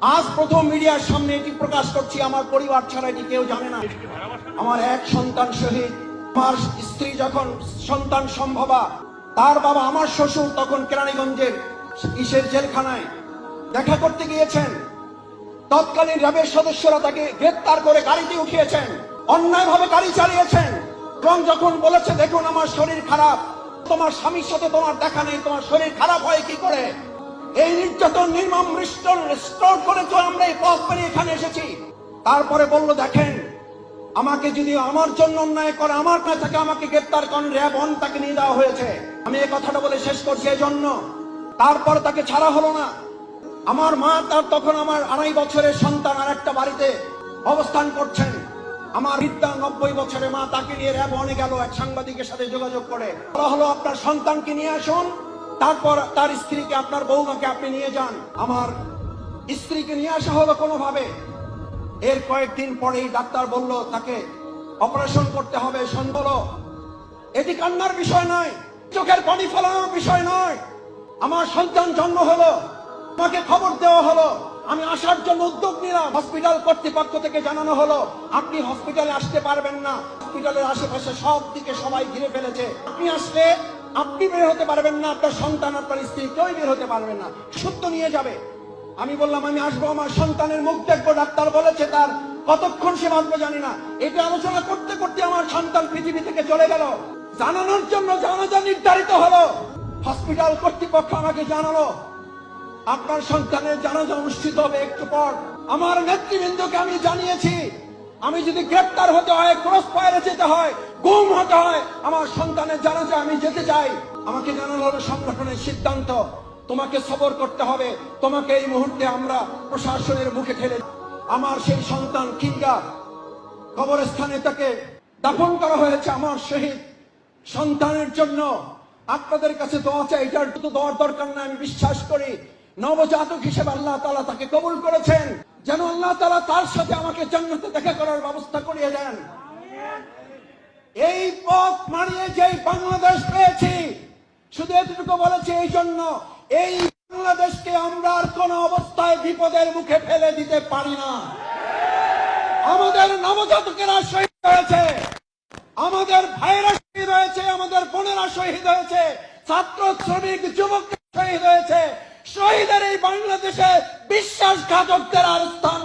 আজ প্রথম মিডিয়ার সামনে এটি প্রকাশ করছি। আমার পরিবার ছাড়া এটি কেউ জানে না। আমার এক সন্তান শহীদ। আমার স্ত্রী যখন সন্তান সম্ভবা, তার বাবা আমার শ্বশুর তখন কেরানীগঞ্জের ইসের জেলখানায় দেখা করতে গিয়েছেন। তৎকালীন র্যাবের সদস্যরা তাকে গ্রেপ্তার করে গাড়িতে উঠিয়েছেন। অন্যায়ভাবে গাড়ি চালিয়েছেন। এবং যখন বলেছে, দেখুন, আমার শরীর খারাপ। তোমার স্বামীর সাথে তোমার দেখা নেই। তোমার শরীর খারাপ হয় কি করে? এই নির্যাতন, নির্মম করে তো আমরা এই পথ পেরিয়ে এখানে এসেছি। তারপরে বলল, দেখেন, আমাকে যদি আমার জন্য অন্যায় করে, আমার না থাকে আমাকে গ্রেপ্তার করেন, র্যাব অন তাকে নিয়ে দেওয়া হয়েছে। আমি এই কথাটা বলে শেষ করছি এই জন্য। তারপরে তাকে ছাড়া হলো না। আমার মা তার তখন আমার আড়াই বছরের সন্তান আর একটা বাড়িতে অবস্থান করছেন। আমার বৃদ্ধা নব্বই বছরের মা তাকে নিয়ে র্যাব অনে গেল, এক সাংবাদিকের সাথে যোগাযোগ করে। বলা হলো, আপনার সন্তানকে নিয়ে আসুন তারপর তার স্ত্রীকে, আপনার বৌমাকে আপনি নিয়ে যান। আমার স্ত্রীকে নিয়ে আসা হলো কোনোভাবে? এর কয়েকদিন পরেই ডাক্তার বলল, তাকে অপারেশন করতে হবে সন্দেহ এটি কান্নার বিষয় নয়, চোখের পানি ফেলানোর বিষয় নয়। আমার সন্তান জন্ম হলো, আমাকে খবর দেওয়া হলো, আমি আসার জন্য উদ্যোগ নিলাম। হসপিটাল কর্তৃপক্ষ থেকে জানানো হলো, আপনি হসপিটালে আসতে পারবেন না। হসপিটালের আশেপাশে সব দিকে সবাই ঘিরে ফেলেছে। আপনি আসলে আপনি বের হতে পারবেন না, আপনার সন্তান, আপনার স্ত্রী কেউই বের হতে পারবে না। সত্য নিয়ে যাবে। আমি বললাম, আমি আসব, আমার সন্তানের মুখ দেখব, ডাক্তার বলেছে তার। কতক্ষণ সে বাঁচবে জানি না। এটা আলোচনা করতে করতে আমার সন্তান পৃথিবী থেকে চলে গেল। জানানোর জন্য জানাজা নির্ধারিত হলো। হসপিটাল কর্তৃপক্ষ আমাকে জানালো, আপনার সন্তানের জানাজা অনুষ্ঠিত হবে একটু পর। আমার নেতৃবৃন্দকে আমি জানিয়েছি আমি যদি গ্রেপ্তার হতে হয় ক্রস ফায়ারে যেতে হয়, গুম হতে হয়, আমার সন্তানের জানা যায় আমি যেতে চাই। আমাকে জানানো হলো সংগঠনের সিদ্ধান্ত। তোমাকে সবর করতে হবে। তোমাকে এই মুহূর্তে আমরা প্রশাসনের মুখে ঠেলে আমার সেই সন্তান কিংবা কবরস্থানে তাকে দাফন করা হয়েছে, আমার শহীদ সন্তানের জন্য। আপনাদের কাছে দোয়া চাই এটার তো দোয়ার দরকার না আমি বিশ্বাস করি। নবজাতক হিসেবে আল্লাহ তালা তাকে কবুল করেছেন। যেন আল্লাহ তালা তার সাথে আমাকে জান্নাতে দেখা করার ব্যবস্থা করিয়ে দেন। এই পথ মারিয়ে যেই বাংলাদেশ পেয়েছি, শুধু এতটুকু বলেছি এই জন্য, এই বাংলাদেশকে আমরা আর কোন অবস্থায় বিপদের মুখে ফেলে দিতে পারি না। আমাদের নবজাতকেরা শহীদ হয়েছে, আমাদের ভাইয়েরা শহীদ হয়েছে, আমাদের বোনেরা শহীদ হয়েছে, ছাত্র, শ্রমিক যুবক শহীদ হয়েছে শহীদের এই বাংলাদেশে বিশ্বাসঘাতকদের আর স্থান